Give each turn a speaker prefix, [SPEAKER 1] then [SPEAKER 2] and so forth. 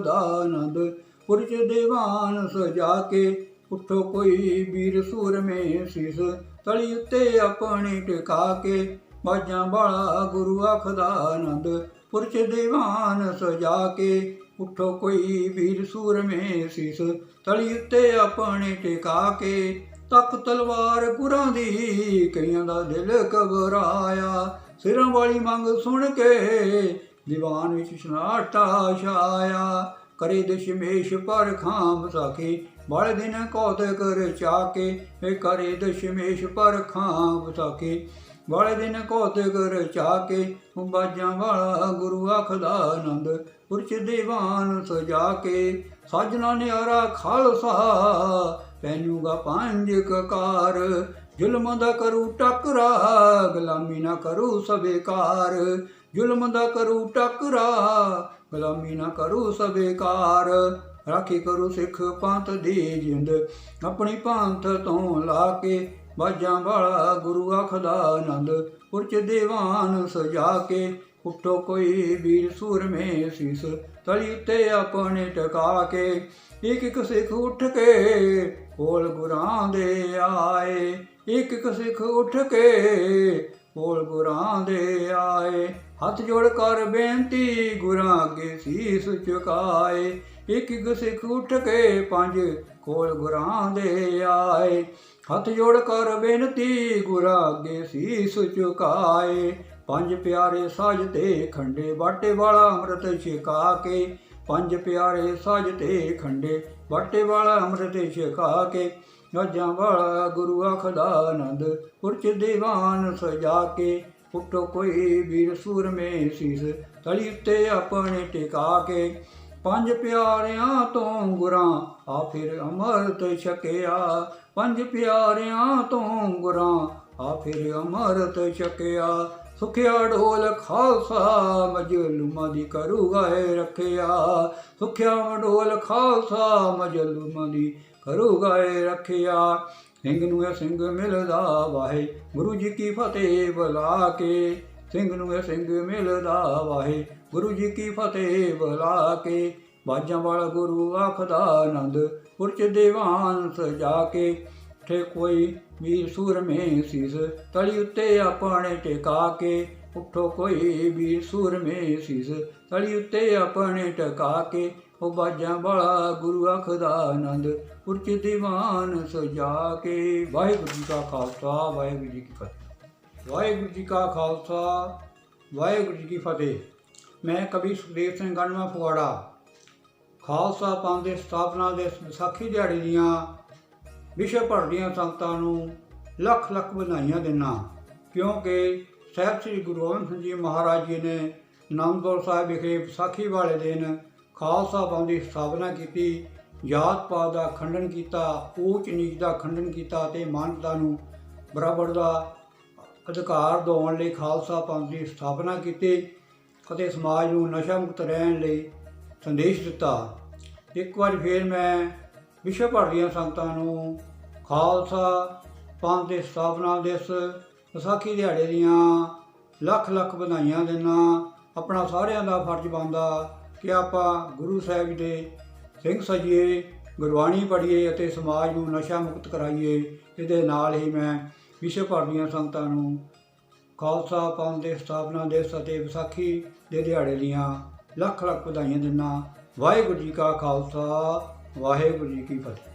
[SPEAKER 1] ਦਾ ਪੁਰਜ ਦੀਵਾਨ ਸਜਾ ਕੇ ਉੱਠੋ ਕੋਈ ਵੀਰ ਸੂਰਮੇ ਸੀਸ ਤਲੀ ਉੱਤੇ ਆਪਣੀ ਟਿਕਾ ਕੇ ਬਾਜਾਂ ਵਾਲਾ ਗੁਰੂ ਆਖਦਾ ਆਨੰਦ ਪੁਰਜ ਦੀਵਾਨ ਸਜਾ ਕੇ ਉੱਠੋ ਕੋਈ ਵੀਰ ਸੂਰਮੇ ਸੀਸ ਤਲੀ ਉੱਤੇ ਆਪਣੇ ਟਿਕਾ ਕੇ ਤੱਕ ਤਲਵਾਰ ਗੁਰਾਂ ਦੀ ਕਈਆਂ ਦਾ ਦਿਲ ਘਬਰਾਇਆ, ਸਿਰਾਂ ਵਾਲੀ ਮੰਗ ਸੁਣ ਕੇ ਦੀਵਾਨ ਵਿੱਚ ਸਨਾਟਾ ਛਾਇਆ, ਕਰੇ ਦਸ਼ਮੇਸ਼ ਪਰ ਖਾਮ ਸਾਖੀ, ਬਾਲੇ ਦਿਨ ਕੌਤ ਕਰ ਚਾਕੇ ਏ ਕਰੇ ਦਸ਼ਮੇਸ਼ ਪਰ ਖਾਮ ਸਾਖੀ ਵਾਲੇ ਦਿਨ ਕੌਤ ਕਰ ਚਾਕੇ ਬਾਜਾਂ ਵਾਲਾ ਗੁਰੂ ਆਖਦਾ ਆਨੰਦ ਪੁਰਚ ਦੀਵਾਨ ਸਜਾ ਕੇ ਸਾਜਣਾ ਨਿਆਰਾ ਖਾਲਸਾ ਪੈਨੂਗਾ ਪੰਜ ਕਕਾਰ ਜ਼ੁਲਮ ਦਾ ਕਰੂ ਟਕਰਾ, ਗੁਲਾਮੀ ਨਾ ਕਰੂ ਸਬੇਕਾਰ ਜ਼ੁਲਮ ਦਾ ਕਰੂ ਟਕਰਾ ਗੁਲਾਮੀ ਨਾ ਕਰੂ ਸਵੇਕਾਰ। ਰਾਖੀ ਕਰੂ ਸਿੱਖ ਪੰਥ ਦੀ ਜਿੰਦ, ਆਪਣੀ ਪੰਥ ਤੋਂ ਲਾ ਕੇ ਬਾਜਾਂ ਵਾਲਾ ਗੁਰੂ ਆਖਦਾ ਆਨੰਦ। ਪੁਰਚ ਦੇਵਾਨ ਸਜਾ ਕੇ ਉੱਠੋ ਕੋਈ ਵੀਰ ਸੂਰਮੇ ਸੀਸ, ਤਲੀ ਤੇ ਆਪਣੇ ਟਕਾ ਕੇ ਇੱਕ ਇੱਕ ਸਿੱਖ ਉੱਠ ਕੇ ਕੋਲ ਗੁਰਾਂ ਦੇ ਆਏ। ਇੱਕ ਇੱਕ ਸਿੱਖ ਉੱਠ ਕੇ ਕੋਲ ਗੁਰਾਂ ਦੇ ਆਏ। ਹੱਥ ਜੋੜ ਕਰ ਬੇਨਤੀ, ਗੁਰਾਂ ਅੱਗੇ ਸੀਸ ਝੁਕਾਏ। ਇੱਕ ਇੱਕ ਸਿੱਖ ਉੱਠ ਕੇ ਪੰਜ ਕੋਲ ਗੁਰਾਂ ਦੇ ਆਏ। ਹੱਥ ਜੋੜ ਕਰ ਬੇਨਤੀ, ਗੁਰਾਂ ਅੱਗੇ ਸੀਸ ਝੁਕਾਏ। ਪੰਜ ਪਿਆਰੇ ਸਾਜ ਤੇ ਖੰਡੇ ਬਾਟੇ ਵਾਲਾ ਅੰਮ੍ਰਿਤ ਛਕਾ ਕੇ। ਪੰਜ ਪਿਆਰੇ ਸਾਜ ਤੇ ਖੰਡੇ ਬਾਟੇ ਵਾਲਾ ਅੰਮ੍ਰਿਤ ਛਕਾ ਕੇ। ਗੱਜਾਂ ਵਾਲਾ ਗੁਰੂ ਆਖਦਾ ਆਨੰਦ ਪੁਰਚ ਦੀਵਾਨ ਸਜਾ ਕੇ ਉੱਠੋ ਕੋਈ ਵੀਰ ਸੂਰਮੇ ਸੀਸ, ਤਲੀ ਉੱਤੇ ਆਪਣੇ ਟਿਕਾ ਕੇ ਪੰਜ ਪਿਆਰਿਆਂ ਤੋਂ ਗੁਰਾਂ, ਆ ਫਿਰ ਅਮਰਤ ਛਕਿਆ। ਪੰਜ ਪਿਆਰਿਆਂ ਤੋਂ ਗੁਰਾਂ, ਆ ਫਿਰ ਅਮਰਤ ਛਕਿਆ। ਸੁਖਿਆ ਢੋਲ ਖਾਲਸਾ ਮਜ਼ਲੂਮਾਂ ਦੀ ਕਰੂ ਗਾਏ ਰੱਖਿਆ। ਸੁਖਿਆ ਢੋਲ ਖਾਲਸਾ ਮਜਲੂਮਾ ਦੀ ਕਰੂਗਾ ਏ ਰੱਖਿਆ, ਸਿੰਘ ਨੂੰ ਇਹ ਸਿੰਘ ਮਿਲਦਾ ਵਾਹੇ। ਗੁਰੂ ਜੀ ਕੀ ਫਤਿਹ ਬੁਲਾ ਕੇ, ਸਿੰਘ ਨੂੰ ਇਹ ਸਿੰਘ ਮਿਲਦਾ ਵਾਹੇ। ਗੁਰੂ ਜੀ ਕੀ ਫਤਿਹ ਬੁਲਾ ਕੇ, ਬਾਜਾਂ ਵਾਲਾ ਗੁਰੂ ਆਖਦਾ ਆਨੰਦ ਪੁਰਚ ਦੀਵਾਨ ਸਜਾ ਕੇ। ਠੇ ਕੋਈ ਵੀਰ ਸੂਰਮੇ ਸੀਸ ਤਲੀ ਉੱਤੇ ਆਪਣੇ ਟਿਕਾ ਕੇ। ਉੱਠੋ ਕੋਈ ਵੀਰ ਸੂਰਮੇ ਸੀਸ ਤਲੀ ਉੱਤੇ ਆਪਣੇ ਟਿਕਾ ਕੇ। ਉਹ ਬਾਜਾਂ ਵਾਲਾ ਗੁਰੂ ਆਖਦਾ ਆਨੰਦ ਪੁਰਚ ਦੀਵਾਨ ਸਜਾ ਕੇ। ਵਾਹਿਗੁਰੂ ਜੀ ਕਾ ਖਾਲਸਾ, ਵਾਹਿਗੁਰੂ ਜੀ ਕੀ ਫਤਿਹ। ਵਾਹਿਗੁਰੂ ਜੀ ਕਾ ਖਾਲਸਾ, ਵਾਹਿਗੁਰੂ ਜੀ ਕੀ ਫਤਿਹ। ਮੈਂ ਕਵੀ ਸੁਖਦੇਵ ਸਿੰਘ ਗਣਵਾ ਫੁਆੜਾ ਖਾਲਸਾ ਪੰਥ ਦੇ ਸਥਾਪਨਾ ਦੇ ਵਿਸਾਖੀ ਦਿਹਾੜੀ ਦੀਆਂ ਵਿਸ਼ਵ ਭਰ ਦੀਆਂ ਸੰਗਤਾਂ ਨੂੰ ਲੱਖ ਲੱਖ ਵਧਾਈਆਂ ਦਿੰਦਾ ਕਿਉਂਕਿ ਸਾਹਿਬ ਸ੍ਰੀ ਗੁਰੂ ਗੋਬਿੰਦ ਸਿੰਘ ਜੀ ਮਹਾਰਾਜ ਜੀ ਨੇ ਨਾਮਦੌਲ ਸਾਹਿਬ ਵਿਖੇ ਵਿਸਾਖੀ ਵਾਲੇ ਦਿਨ ਖਾਲਸਾ ਪੰਥ ਦੀ ਸਥਾਪਨਾ ਕੀਤੀ ਜਾਤ ਪਾਤ ਦਾ ਖੰਡਨ ਕੀਤਾ, ਊਚ ਨੀਚ ਦਾ ਖੰਡਨ ਕੀਤਾ ਤੇ ਮਾਨਵਤਾ ਨੂੰ ਬਰਾਬਰ ਦਾ ਅਧਿਕਾਰ ਦਿਵਾਉਣ ਲਈ ਖਾਲਸਾ ਪੰਥ ਦੀ ਸਥਾਪਨਾ ਕੀਤੀ ਅਤੇ ਸਮਾਜ ਨੂੰ ਨਸ਼ਾ ਮੁਕਤ ਰਹਿਣ ਲਈ ਸੰਦੇਸ਼ ਦਿੱਤਾ। ਇੱਕ ਵਾਰ ਫੇਰ ਮੈਂ ਵਿਸ਼ਵ ਭਰ ਦੀਆਂ ਸੰਗਤਾਂ ਨੂੰ ਖਾਲਸਾ ਪੰਥ ਦੇ ਸਥਾਪਨਾ ਦਿਵਸ, ਵਿਸਾਖੀ ਦਿਹਾੜੇ ਦੀਆਂ ਲੱਖ ਲੱਖ ਵਧਾਈਆਂ ਦਿੰਦਾ, ਆਪਣਾ ਸਾਰਿਆਂ ਦਾ ਫਰਜ਼ ਬਣਦਾ ਕਿ ਆਪਾਂ ਗੁਰੂ ਸਾਹਿਬ ਦੇ ਸਿੰਘ ਸਜੀਏ, ਗੁਰਬਾਣੀ ਪੜ੍ਹੀਏ ਅਤੇ ਸਮਾਜ ਨੂੰ ਨਸ਼ਾ ਮੁਕਤ ਕਰਾਈਏ, ਇਹਦੇ ਨਾਲ ਹੀ ਮੈਂ ਵਿਸ਼ਵ ਭਰ ਦੀਆਂ ਸੰਗਤਾਂ ਨੂੰ ਖਾਲਸਾ ਪੰਥ ਦੇ ਸਥਾਪਨਾ ਦਿਵਸ ਅਤੇ ਵਿਸਾਖੀ ਦੇ ਦਿਹਾੜੇ ਦੀਆਂ ਲੱਖ ਲੱਖ ਵਧਾਈਆਂ ਦਿੰਦਾ। ਵਾਹਿਗੁਰੂ ਜੀ ਕਾ ਖਾਲਸਾ, ਵਾਹਿਗੁਰੂ ਜੀ ਕੀ ਫਤਿਹ।